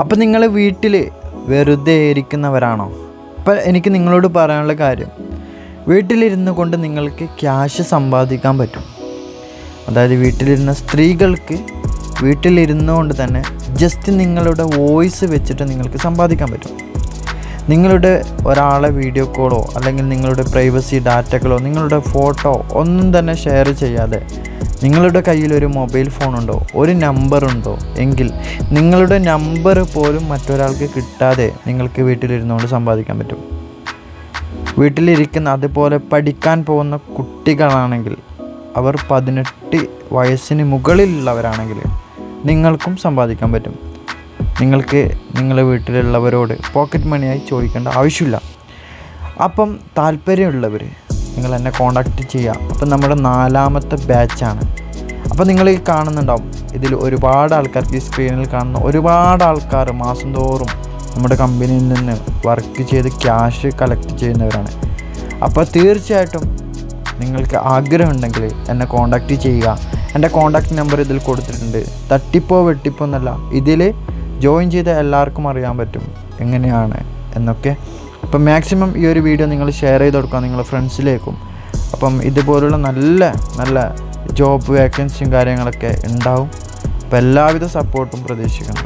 അപ്പം നിങ്ങൾ വീട്ടിൽ വെറുതെ ഇരിക്കുന്നവരാണോ? അപ്പം എനിക്ക് നിങ്ങളോട് പറയാനുള്ള കാര്യം വീട്ടിലിരുന്ന് കൊണ്ട് നിങ്ങൾക്ക് ക്യാഷ് സമ്പാദിക്കാൻ പറ്റും. അതായത് വീട്ടിലിരുന്ന സ്ത്രീകൾക്ക് വീട്ടിലിരുന്നു കൊണ്ട് തന്നെ ജസ്റ്റ് നിങ്ങളുടെ വോയിസ് വെച്ചിട്ട് നിങ്ങൾക്ക് സമ്പാദിക്കാൻ പറ്റും. നിങ്ങളുടെ ഒരാളെ വീഡിയോ കോളോ അല്ലെങ്കിൽ നിങ്ങളുടെ പ്രൈവസി ഡാറ്റകളോ നിങ്ങളുടെ ഫോട്ടോ ഒന്നും തന്നെ ഷെയർ ചെയ്യാതെ നിങ്ങളുടെ കയ്യിൽ ഒരു മൊബൈൽ ഫോണുണ്ടോ? ഒരു നമ്പർ ഉണ്ടോ എങ്കിൽ നിങ്ങളുടെ നമ്പർ പോലും മറ്റൊരാൾക്ക് കിട്ടാതെ നിങ്ങൾക്ക് വീട്ടിലിരുന്നുകൊണ്ട് സമ്പാദിക്കാൻ പറ്റും. വീട്ടിലിരിക്കുന്ന അതുപോലെ പഠിക്കാൻ പോകുന്ന കുട്ടികളാണെങ്കിൽ അവർ പതിനെട്ട് വയസ്സിന് മുകളിലുള്ളവരാണെങ്കിൽ നിങ്ങൾക്കും സമ്പാദിക്കാൻ പറ്റും. നിങ്ങൾക്ക് നിങ്ങളുടെ വീട്ടിലുള്ളവരോട് പോക്കറ്റ് മണിയായി ചോദിക്കേണ്ട ആവശ്യമില്ല. അപ്പം താല്പര്യമുള്ളവർ നിങ്ങൾ എന്നെ കോണ്ടാക്റ്റ് ചെയ്യുക അപ്പം നമ്മുടെ നാലാമത്തെ ബാച്ചാണ് അപ്പം നിങ്ങൾ ഈ കാണുന്നുണ്ടാവും. ഇതിൽ ഒരുപാട് ആൾക്കാർക്ക് ഈ സ്ക്രീനിൽ കാണുന്ന ഒരുപാട് ആൾക്കാർ മാസം തോറും നമ്മുടെ കമ്പനിയിൽ നിന്ന് വർക്ക് ചെയ്ത് ക്യാഷ് കളക്ട് ചെയ്യുന്നവരാണ്. അപ്പോൾ തീർച്ചയായിട്ടും നിങ്ങൾക്ക് ആഗ്രഹമുണ്ടെങ്കിൽ എന്നെ കോണ്ടാക്റ്റ് ചെയ്യുക. എന്റെ കോൺടാക്റ്റ് നമ്പർ ഇതിൽ കൊടുത്തിട്ടുണ്ട്. തട്ടിപ്പോ വെട്ടിപ്പോ എന്നല്ല. ഇതിൽ ജോയിൻ ചെയ്ത എല്ലാവർക്കും അറിയാൻ പറ്റും എങ്ങനെയാണ് എന്നൊക്കെ. അപ്പം മാക്സിമം ഈ ഒരു വീഡിയോ നിങ്ങൾ ഷെയർ ചെയ്ത് കൊടുക്കുക. നിങ്ങളുടെ ഫ്രണ്ട്സിലേക്കും അപ്പം ഇതുപോലുള്ള നല്ല നല്ല ജോബ് വേക്കൻസിയും കാര്യങ്ങളൊക്കെ ഉണ്ടാവും. അപ്പോൾ എല്ലാവിധ സപ്പോർട്ടും പ്രതീക്ഷിക്കണം